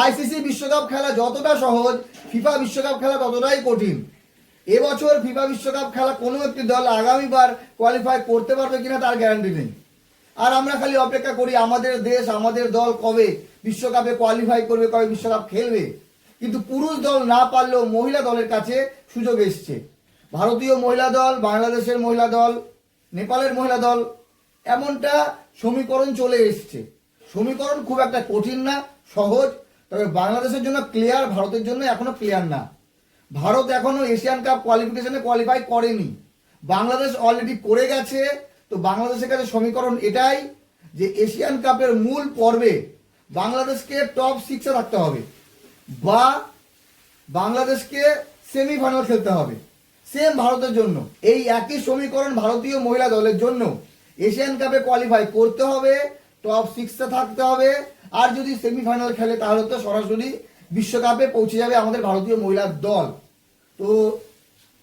ICC বিশ্বকাপ খেলা যতটা সহজ, ফিফা বিশ্বকাপ খেলা ততটাই কঠিন। এবছর ফিফা বিশ্বকাপ খেলা কোনো একটি দল আগামীবার কোয়ালিফাই করতে পারবে কিনা তার গ্যারান্টি নেই। আর আমরা খালি অপেক্ষা করি আমাদের দেশ, আমাদের দল কবে বিশ্বকাপে কোয়ালিফাই করবে, কবে বিশ্বকাপ খেলবে। কিন্তু পুরুষ দল না পারলেও মহিলা দলের কাছে সুযোগ এসছে। ভারতীয় মহিলা দল, বাংলাদেশের মহিলা দল, নেপালের মহিলা দল, এমনটা সমীকরণ চলে এসছে। সমীকরণ খুব একটা কঠিন না, সহজ তবে বাংলাদেশের জন্য ক্লিয়ার ভারতের জন্য এখনও ক্লিয়ার না। ভারত এখনও এশিয়ান কাপ কোয়ালিফিকেশনে কোয়ালিফাই করেনি। বাংলাদেশ অলরেডি করে গেছে। তো বাংলাদেশের কাছে সমীকরণ এটাই যে এশিয়ান কাপের মূল পর্বে বাংলাদেশকে টপ সিক্সে রাখতে হবে বা বাংলাদেশকে সেমিফাইনাল খেলতে হবে। সেম ভারতের জন্য। এই একই সমীকরণ ভারতীয় মহিলা দলের জন্য এশিয়ান কাপে কোয়ালিফাই করতে হবে টপ সিক্সে থাকতে হবে আর যদি সেমিফাইনাল খেলে, তাহলে তো সরাসরি বিশ্বকাপে পৌঁছে যাবে আমাদের ভারতীয় মহিলার দল। তো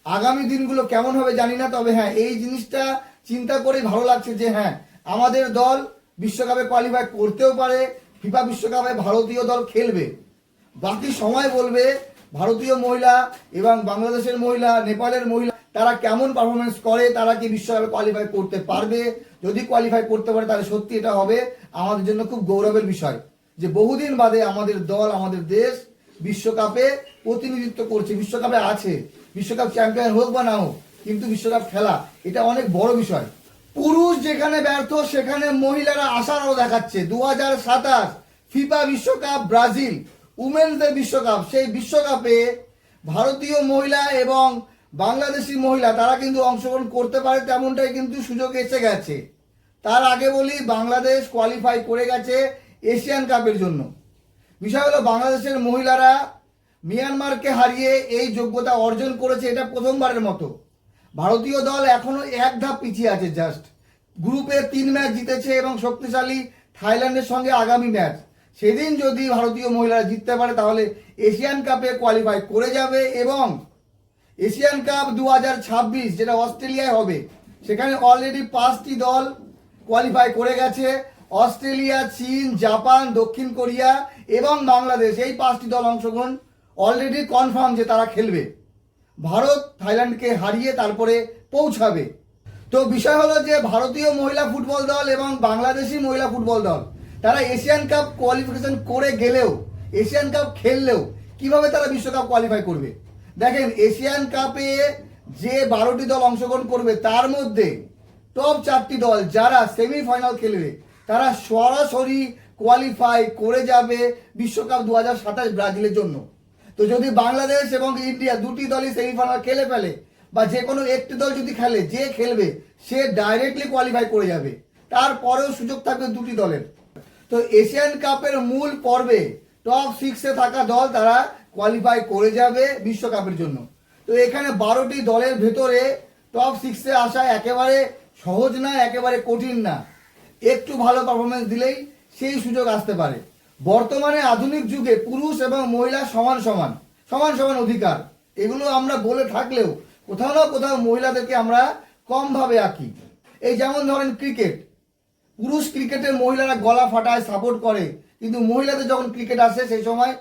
আগামী দিনগুলো কেমন হবে জানি না, তবে হ্যাঁ এই জিনিসটা চিন্তা করে ভালো লাগছে যে হ্যাঁ আমাদের দল বিশ্বকাপে কোয়ালিফাই করতেও পারে ফিফা বিশ্বকাপে ভারতীয় দল খেলবে। বাকি সময় বলবে, ভারতীয় মহিলা এবং বাংলাদেশের মহিলা, নেপালের মহিলা তারা কেমন পারফরমেন্স করে, তারা কি বিশ্বকাপে কোয়ালিফাই করতে পারবে? যদি কোয়ালিফাই করতে পারে, তাহলে সত্যি এটা হবে আমাদের জন্য খুব গৌরবের বিষয় যে বহুদিন বাদে আমাদের দল, আমাদের দেশ বিশ্বকাপে প্রতিনিধিত্ব করছে। বিশ্বকাপে আছে, বিশ্বকাপ চ্যাম্পিয়ন হোক বা না হোক, কিন্তু বিশ্বকাপ খেলা, এটা অনেক বড় বিষয়। পুরুষ যেখানে ব্যর্থ, সেখানে মহিলারা আলো দেখাচ্ছে। দু হাজার সাতাশ ফিফা বিশ্বকাপ ব্রাজিল, উমেন্সদের বিশ্বকাপ, সেই বিশ্বকাপে ভারতীয় মহিলা এবং বাংলাদেশি মহিলা, তারা কিন্তু অংশগ্রহণ করতে পারে তেমনটাই কিন্তু সুযোগ এসে গেছে। তার আগে বলি, বাংলাদেশ কোয়ালিফাই করে গেছে এশিয়ান কাপের জন্য। বিষয় হলো, বাংলাদেশের মহিলারা মিয়ানমারকে হারিয়ে এই যোগ্যতা অর্জন করেছে এটা প্রথমবারের মতো। ভারতীয় দল এখনও এক ধাপ পিছিয়ে আছে জাস্ট গ্রুপে তিন ম্যাচ জিতেছে এবং শক্তিশালী থাইল্যান্ডের সঙ্গে আগামী ম্যাচ সেদিন যদি ভারতীয় মহিলারা জিততে পারে, তাহলে এশিয়ান কাপে কোয়ালিফাই করে যাবে এবং এশিয়ান কাপ দু হাজার ছাব্বিশ, যেটা অস্ট্রেলিয়ায় হবে, সেখানে অলরেডি পাঁচটি দল কোয়ালিফাই করে গেছে। অস্ট্রেলিয়া, চীন, জাপান, দক্ষিণ কোরিয়া এবং বাংলাদেশ, এই পাঁচটি দল অংশগ্রহণ অলরেডি কনফার্ম যে তারা খেলবে। ভারত থাইল্যান্ডকে হারিয়ে তারপরে পৌঁছাবে। তো বিষয় হলো যে ভারতীয় মহিলা ফুটবল দল এবং বাংলাদেশি মহিলা ফুটবল দল, তারা এশিয়ান কাপ কোয়ালিফিকেশন করে গেলেও, এশিয়ান কাপ খেললেও কীভাবে তারা বিশ্বকাপ কোয়ালিফাই করবে? দেখেন, এশিয়ান কাপে যে বারোটি দল অংশগ্রহণ করবে, তার মধ্যে টপ চারটি দল যারা সেমিফাইনাল খেলবে, তারা সরাসরি কোয়ালিফাই করে যাবে বিশ্বকাপ দু হাজার সাতাশ ব্রাজিলের জন্য। তো যদি বাংলাদেশ এবং ইন্ডিয়া দুটি দলই সেমিফাইনাল খেলে ফেলে, বা যে কোনো একটি দল যদি খেলে, যে খেলবে, সে ডাইরেক্টলি কোয়ালিফাই করে যাবে। তারপরেও সুযোগ থাকবে দুটি দলের। তো এশিয়ান কাপের মূল পর্বে টপ সিক্সে থাকা দল তারা কোয়ালিফাই করে যাবে বিশ্বকাপের জন্য। তো এখানে বারোটি দলের ভেতরে টপ সিক্সে আসা একেবারে সহজ না, একেবারে কঠিন না। একটু ভালো পারফরমেন্স দিলেই সেই সুযোগ আসতে পারে। বর্তমানে আধুনিক যুগে পুরুষ এবং মহিলা সমান সমান সমান সমান অধিকার। এগুলো আমরা বলে থাকলেও কোথাও না কোথাও মহিলাদেরকে আমরা কমভাবে আঁকি। এই যেমন ধরেন ক্রিকেট পুরুষ ক্রিকেটের মহিলারা গলা ফাটায় সাপোর্ট করে, কিন্তু মহিলাদের যখন ক্রিকেট আসে সেই সময়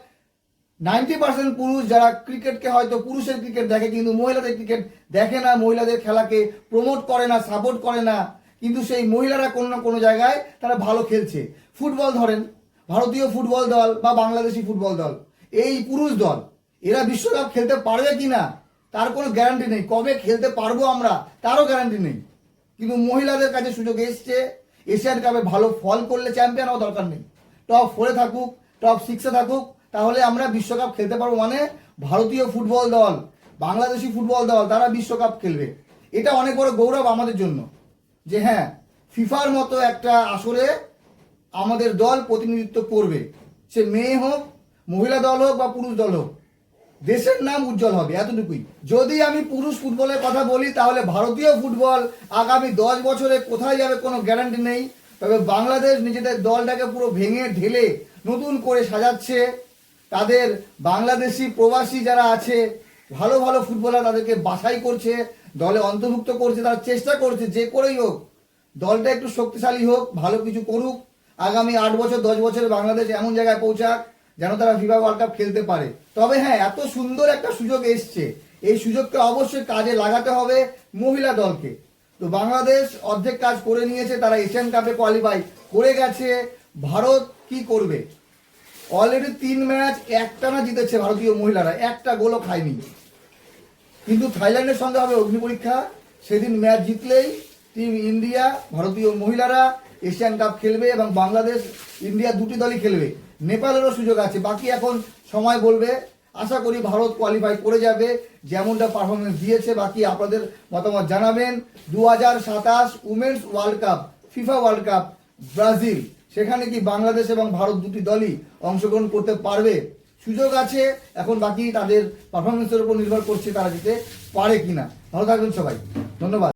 নাইনটি পার্সেন্ট পুরুষ যারা ক্রিকেটকে হয়তো পুরুষের ক্রিকেট দেখে কিন্তু মহিলাদের ক্রিকেট দেখে না, মহিলাদের খেলাকে প্রমোট করে না সাপোর্ট করে না, কিন্তু সেই মহিলারা কোনো না কোনো জায়গায় তারা ভালো খেলছে। ফুটবল ধরেন, ভারতীয় ফুটবল দল বা বাংলাদেশি ফুটবল দল, এই পুরুষ দল, এরা বিশ্বকাপ খেলতে পারবে কি না, তার কোনো গ্যারান্টি নেই। কবে খেলতে পারব আমরা, তারও গ্যারান্টি নেই। কিন্তু মহিলাদের কাছে সুযোগ এসছে, এশিয়ান কাপে ভালো ফল করলে চ্যাম্পিয়ন হওয়া দরকার নেই। টপ ফোরে থাকুক টপ সিক্সে থাকুক তাহলে আমরা বিশ্বকাপ খেলতে পারব মানে ভারতীয় ফুটবল দল, বাংলাদেশি ফুটবল দল তারা বিশ্বকাপ খেলবে। এটা অনেক বড় গৌরব আমাদের জন্য যে হ্যাঁ ফিফার মতো একটা আসরে আমাদের দল প্রতিনিধিত্ব করবে। সে মেয়ে হোক, মহিলা দল হোক বা পুরুষ দল হোক, দেশের নাম উজ্জ্বল হবে এতটুকুই। যদি আমি পুরুষ ফুটবলের কথা বলি, তাহলে ভারতীয় ফুটবল আগামী দশ বছরে কোথায় যাবে কোনো গ্যারান্টি নেই। তবে বাংলাদেশ নিজেদের দলটাকে পুরো ভেঙে, ঢেলে নতুন করে সাজাচ্ছে। তাদের বাংলাদেশি প্রবাসী যারা আছে, ভালো ভালো ফুটবলার তাদেরকে বাছাই করছে, দলে অন্তর্ভুক্ত করছে, তারা চেষ্টা করছে, যে করেই হোক, দলটা একটু শক্তিশালী হোক, ভালো কিছু করুক, আগামী আট বছর, দশ বছরে বাংলাদেশ এমন জায়গায় পৌঁছাক যেন তারা ফিফা ওয়ার্ল্ড কাপ খেলতে পারে। তবে হ্যাঁ এত সুন্দর একটা সুযোগ এসছে। এই সুযোগকে অবশ্যই কাজে লাগাতে হবে মহিলা দলকে। তো বাংলাদেশ অর্ধেক কাজ করে নিয়েছে, তারা এশিয়ান কাপে কোয়ালিফাই করে গেছে। ভারত কি করবে? অলরেডি তিন ম্যাচ একটানা জিতেছে ভারতীয় মহিলারা। একটা গোলও খায়নি। কিন্তু থাইল্যান্ডের সঙ্গে হবে অগ্নি পরীক্ষা। সেদিন ম্যাচ জিতলেই টিম ইন্ডিয়া, ভারতীয় মহিলারা এশিয়ান কাপ খেলবে এবং বাংলাদেশ, ইন্ডিয়া দুটি দলই খেলবে। নেপালেরও সুযোগ আছে। বাকি এখন সময় বলবে। আশা করি ভারত কোয়ালিফাই করে যাবে। যেমনটা পারফরমেন্স দিয়েছে, বাকি আপনাদের মতামত জানাবেন। দু হাজার সাতাশ women's world cup, FIFA world cup, Brazil. সেখানে কি বাংলাদেশ এবং ভারত দুটি দলই অংশগ্রহণ করতে পারবে? সুযোগ আছে, এখন বাকি তাদের পারফরমেন্সের উপর নির্ভর করছে তারা যেতে পারে কিনা। ভালো থাকবেন সবাই। ধন্যবাদ।